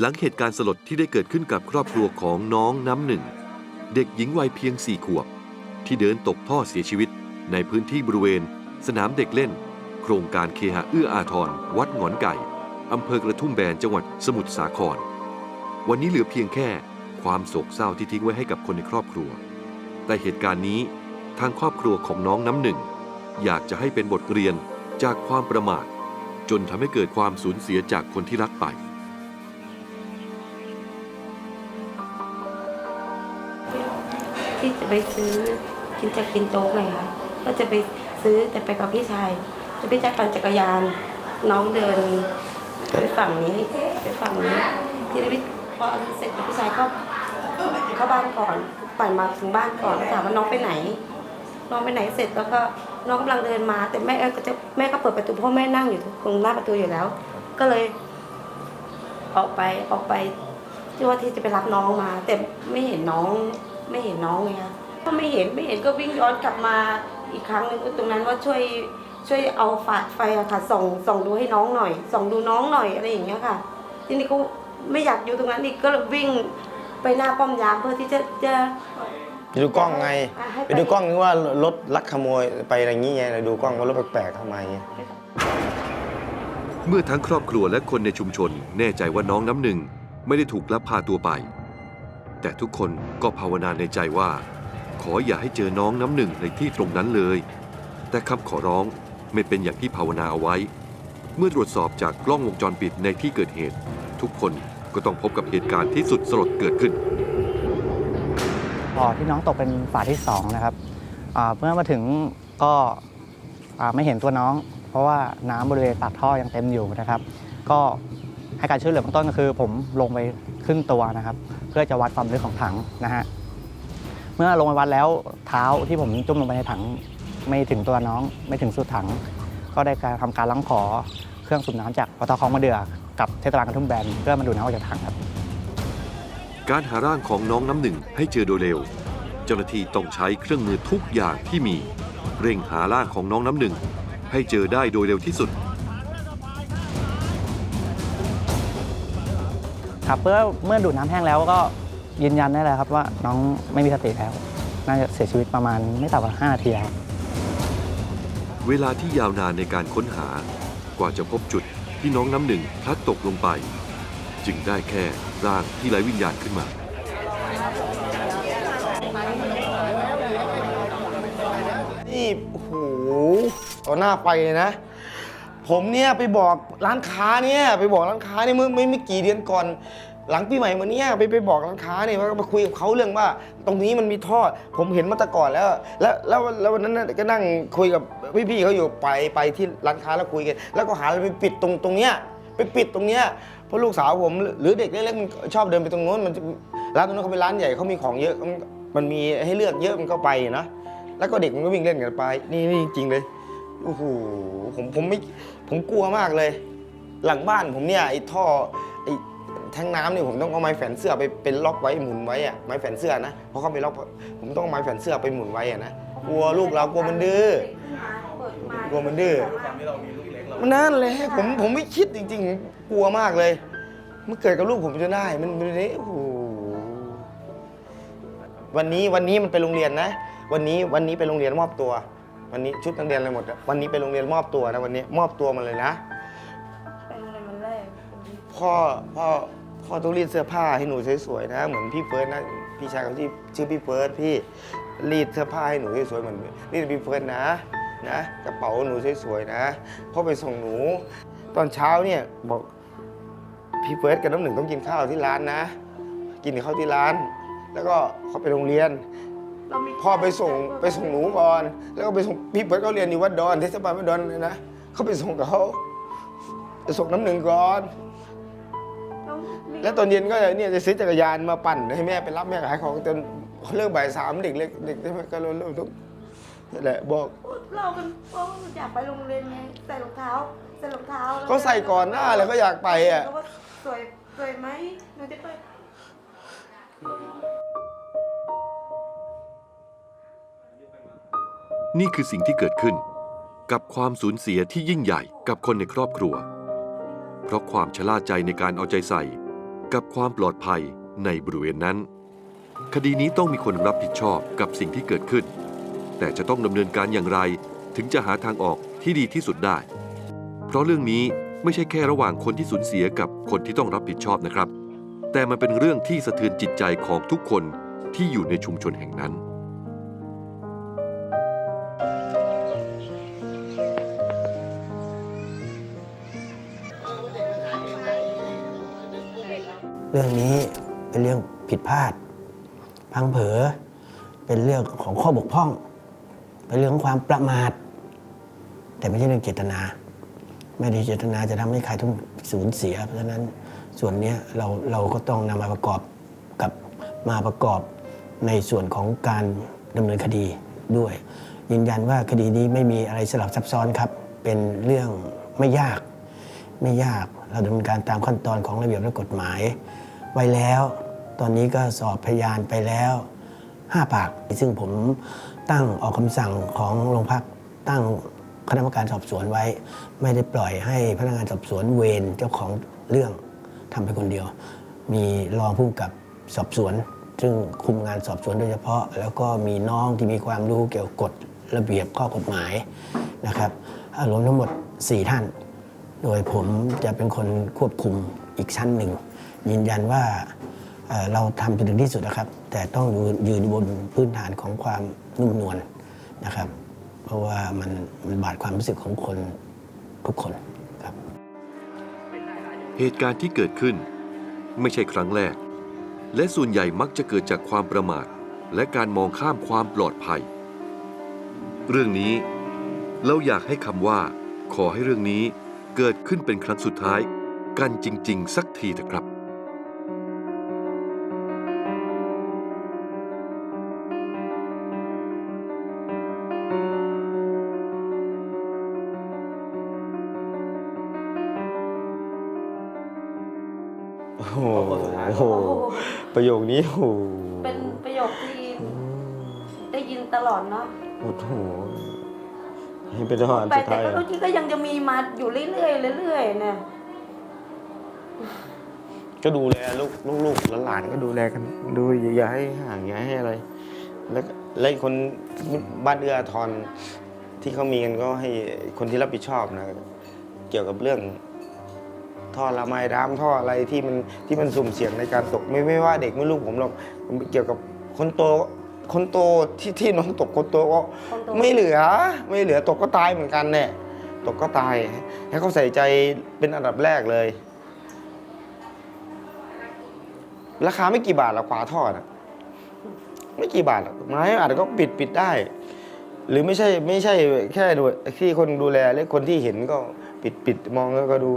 หลังเหตุการณ์สลดที่ได้เกิดขึ้นกับครอบครัวของน้องน้ำหนึ่ง เด็กหญิงวัยเพียงสี่ขวบ ที่เดินตกท่อเสียชีวิต ในพื้นที่บริเวณ สนามเด็กเล่น โครงการเคหะเอื้ออาทรวัดหงอนไก่อำเภอกระทุ่มแบนจังหวัดสมุทรสาคร วันนี้เหลือเพียงแค่ความโศกเศร้าที่ทิ้งไว้ให้กับคนในครอบครัว แต่เหตุการณ์นี้ทางครอบครัวของน้องน้ำหนึ่ง อยากจะให้เป็นบทเรียนจากความประมาทจนทำให้เกิดความสูญเสียจากคนที่รักไป ที่จะไปซื้อกินจะกินโจ๊กไงคะก็จะไปซื้อแต่ไปกับพี่ชายจะพี่ชายปั่นจักรยาน น้องเดินไปฝั่งนี้ไปฝั่งนี้ที่พี่พอเสร็จพี่ชายก็เข้าบ้านก่อนปั่นมาถึงบ้านก่อนแล้วถามว่าน้องไปไหน น้องไปไหนเสร็จแล้วก็น้องกำลังเดินมา แต่แม่ก็จะแม่ก็เปิดประตูเพราะแม่นั่งอยู่ตรงหน้าประตูอยู่แล้ว ก็เลย ออกไปออกไปที่ว่าที่จะไปรับน้องมา แต่ไม่เห็นน้อง ไม่เห็นน้องไงคะก็ไม่เห็นไม่เห็นก็วิ่งย้อนกลับมาอีกครั้งหนึงตรงนั้นว่าช่วยช่วยเอาฝาดไฟอะค่ะส่องส่องดูให้น้องหน่อย ส่องดูน้องหน่อยอะไรอย่างเงี้ยค่ะ ทีนี้ก็ไม่อยากอยู่ตรงนั้นอีกก็เลยวิ่งไปหน้าป้อมยามเพื่อที่จะจะ ไปดูกล้องไง อะให้ไปดูกล้องนึกว่ารถลักขโมยไปอะไรงี้ไงเราดูกล้องว่ารถแปลกๆทำไมเมื่อทั้งครอบครัวและคนในชุมชน แน่ใจว่าน้องน้ำหนึ่งไม่ได้ถูกลักพาตัวไป แต่ทุกคนก็ภาวนาในใจว่า ขออย่าให้เจอน้องน้ำหนึ่งในที่ตรงนั้นเลย แต่คำขอร้องไม่เป็นอย่างที่ภาวนาเอาไว้ เมื่อตรวจสอบจากกล้องวงจรปิดในที่เกิดเหตุ ทุกคนก็ต้องพบกับเหตุการณ์ที่สุดสลดเกิดขึ้นบ่อที่น้องตกเป็นฝาที่สองนะครับอ่าเมื่อมาถึงก็อ่าไม่เห็นตัวน้อง เพราะว่าน้ำบริเวณปากท่อยังเต็มอยู่นะครับ ก็ให้การช่วยเหลือเบื้องต้นก็คือ ผมลงไปขึ้นตัวนะครับ พื่อจะวัดความลึกของถังนะฮะเมื่อลงไปวัดแล้วเท้าที่ผมจุ่มลงไปในถังไม่ถึงตัวน้องไม่ถึงสุดถัง ก็ได้การทำการล้างขอเครื่องสูบน้ำจากปตทคลองมะเดือกับเทศบาลกระทุ่มแบนเพื่อมาดูน้ำออกจากถังครับ การหาร่างของน้องน้ำหนึ่งให้เจอโดยเร็ว เจ้าหน้าที่ต้องใช้เครื่องมือทุกอย่างที่มี เร่งหาร่างของน้องน้ำหนึ่งให้เจอได้โดยเร็วที่สุด ครับเมื่อเมื่อดูดน้ำแห้งแล้วก็ยืนยันได้เลยครับว่าน้องไม่มีสติแล้ว น่าจะเสียชีวิตประมาณไม่ต่ำกว่า5นาทีครับเวลาที่ยาวนานในการค้นหากว่าจะพบจุดที่น้องน้ำหนึ่งพลัดตกลงไป จึงได้แค่ร่างที่ไร้วิญญาณขึ้นมา นี่โอ้โหต่อหน้าไปเลยนะ ผมเนี่ยไปบอกร้านค้าเนี่ยไปบอกร้านค้าเนี่ยเมื่อไม่ไม่กี่เดือนก่อน หลังปีใหม่มาเนี่ยไปไปบอกร้านค้าเนี่ยว่ามาคุยกับเขาเรื่องว่า ตรงนี้มันมีท่อผมเห็นมาแต่ก่อนแล้ว แล้วแล้วแล้ววันนั้นน่ะก็นั่งคุยกับพี่ๆเขาอยู่ไปไปที่ร้านค้าแล้วคุยกัน แล้วก็หาอะไรไปปิดตรงตรงเนี้ยไปปิดตรงเนี้ยเพราะลูกสาวผมหรือเด็กเล็กๆมันชอบเดินไปตรงโน้นมันร้านตรงนั้นเขาเป็นร้านใหญ่เขามีของเยอะมันมันมีให้เลือกเยอะมันก็ไปนะแล้วก็เด็กมันก็วิ่งเล่นกันไป นี่นี่จริงเลย โอ้โหผมผมไม่ผมกลัวมากเลย หลังบ้านผมเนี่ยไอ้ท่อไอ้แทงน้ำเนี่ยผมต้องเอาไม้แฝนเสื้อไปเป็นล็อกไว้หมุนไว้อะไม้แฝนเสื้อนะเพราะเขาไปล็อกผมต้องเอาไม้แฝนเสื้อไปหมุนไว้อะนะกลัวลูกเรากลัวมันดื้อกลัวมันดื้อมันนั่นเลยผมผมไม่คิดจริง ๆ กลัวมากเลย มันเกิดกับลูกผมจะได้ มันมันโอ้โหวันนี้วันนี้มันไปโรงเรียนนะ วันนี้วันนี้ไปโรงเรียนมอบตัว วันนี้ชุดนักเรียนอะไรหมดอะวันนี้ไปโรงเรียนมอบตัวนะวันนี้มอบตัวมาเลยนะเป็นอะไรมันแรกพ่อพ่อพ่อต้องรีดเสื้อผ้าให้หนูสวยๆนะ เหมือนพี่เฟิร์สนะพี่ชายเขาที่ชื่อพี่เฟิร์สพี่รีดเสื้อผ้าให้หนูสวยๆเหมือนรีดพี่เฟิร์สนะนะกระเป๋าหนูสวยๆนะพ่อไปส่งหนู ตอนเช้าเนี่ยบอกพี่เฟิร์สกับน้ำหนึ่งต้องกินข้าวที่ร้านนะ กินข้าวที่ร้าน แล้วก็เขาไปโรงเรียน เรามีพ่อไปส่งไปส่งหนูก่อน แล้วก็ไปส่งพี่เพิร์ดเขาเรียนอยู่วัดดอนเทศบาลวัดดอนเลยนะเขาไปส่งกับเขาไปส่งน้ำหนึ่งก่อน เรามีแล้วตอนเย็นก็เนี่ยจะซื้อจักรยานมาปั่นให้แม่ไปรับแม่ขายของจนเลิกบ่ายสามเด็กเล็กเด็กใช่ไหมก็เริ่มเริ่มต้องนั่นแหละบอกเราเป็นเพราะว่าอยากไปโรงเรียนไงใส่รองเท้าใส่รองเท้าแล้วเขาใส่ก่อนหน้าแล้วก็อยากไปอะเขาว่าสวยสวยไหมหนูจะไป นี่คือสิ่งที่เกิดขึ้น กับความสูญเสียที่ยิ่งใหญ่กับคนในครอบครัว เพราะความชะล่าใจในการเอาใจใส่ กับความปลอดภัยในบริเวณนั้น คดีนี้ต้องมีคนรับผิดชอบกับสิ่งที่เกิดขึ้น แต่จะต้องดำเนินการอย่างไร ถึงจะหาทางออกที่ดีที่สุดได้ เพราะเรื่องนี้ไม่ใช่แค่ระหว่างคนที่สูญเสียกับคนที่ต้องรับผิดชอบนะครับ แต่มันเป็นเรื่องที่สะเทือนจิตใจของทุกคนที่อยู่ในชุมชนแห่งนั้น รื่องนี้เป็นเรื่องผิดพลาด พังเผลอเป็นเรื่องของข้อบกพร่อง เป็นเรื่องของความประมาท แต่ไม่ใช่เรื่องเจตนา ไม่ได้เจตนาจะทำให้ใครต้องสูญเสีย เพราะฉะนั้นส่วนนี้เราเราก็ต้องนำมาประกอบกับมาประกอบในส่วนของการดำเนินคดีด้วย ยืนยันว่าคดีนี้ไม่มีอะไรสลับซับซ้อนครับ เป็นเรื่องไม่ยากไม่ยากเราดำเนินการตามขั้นตอนของระเบียบและกฎหมาย ไว้แล้ว ตอนนี้ก็สอบพยานไปแล้ว 5 ปาก ซึ่งผมตั้งออกคำสั่งของโรงพักตั้งคณะกรรมการสอบสวนไว้ ไม่ได้ปล่อยให้พนักงานสอบสวนเวรเจ้าของเรื่องทำไปคนเดียว มีรองผู้กับสอบสวน ซึ่งคุมงานสอบสวนโดยเฉพาะ แล้วก็มีน้องที่มีความรู้เกี่ยวกับกฎระเบียบข้อกฎหมายนะครับรวมทั้งหมด 4 ท่าน โดยผมจะเป็นคนควบคุมอีกชั้นหนึ่ง ยืนยันว่าเเราทำจนถึงที่สุดนะครับ แต่ต้องยืนยืนบนพื้นฐานของความนุ่มนวลนะครับ เพราะว่ามันมันบาดความรู้สึกของคนทุกคนครับ เหตุการณ์ที่เกิดขึ้นไม่ใช่ครั้งแรก และส่วนใหญ่มักจะเกิดจากความประมาท และการมองข้ามความปลอดภัย เรื่องนี้เราอยากให้คำว่า ขอให้เรื่องนี้เกิดขึ้นเป็นครั้งสุดท้าย กันจริง ๆ สักทีเถอะครับ โอ้โหโอ้โหประโยคนี้โอ้โหเป็นประโยคที่ได้ยินตลอดเนาะโอ้โหให้เป็นทหารไปสุดแต่ท้ายก็อะทุกทีก็ยังจะมีมาอยู่เรื่อยๆเรื่อยๆนะก็ดูแลลูกลูกๆหลานๆก็ดูแลกัน ดูอย่าให้ห่างอย่าให้อะไร แล้วก็แล้วอีกคนบ้านเอื้ออาทรที่เขามีกันก็ให้คนที่รับผิดชอบนะ เกี่ยวกับเรื่อง ท่อระบายน้ำท่ออะไรที่มันที่มันสุ่มเสี่ยงในการตก ไม่ไม่ว่าเด็กไม่ลูกผมหรอกเกี่ยวกับคนโตคนโตที่ที่น้องตกคนโตก็คนโตไม่เหลือไม่เหลือตกก็ตายเหมือนกันเนี่ยตกก็ตายให้เขาใส่ใจเป็นอันดับแรกเลย ราคาไม่กี่บาทหรอกฝาท่อนะไม่กี่บาทหรอกไม้อาจจะก็ปิดปิดได้ หรือไม่ใช่ไม่ใช่แค่ดูที่คนดูแลและคนที่เห็นก็ปิดปิดมองแล้วก็ดู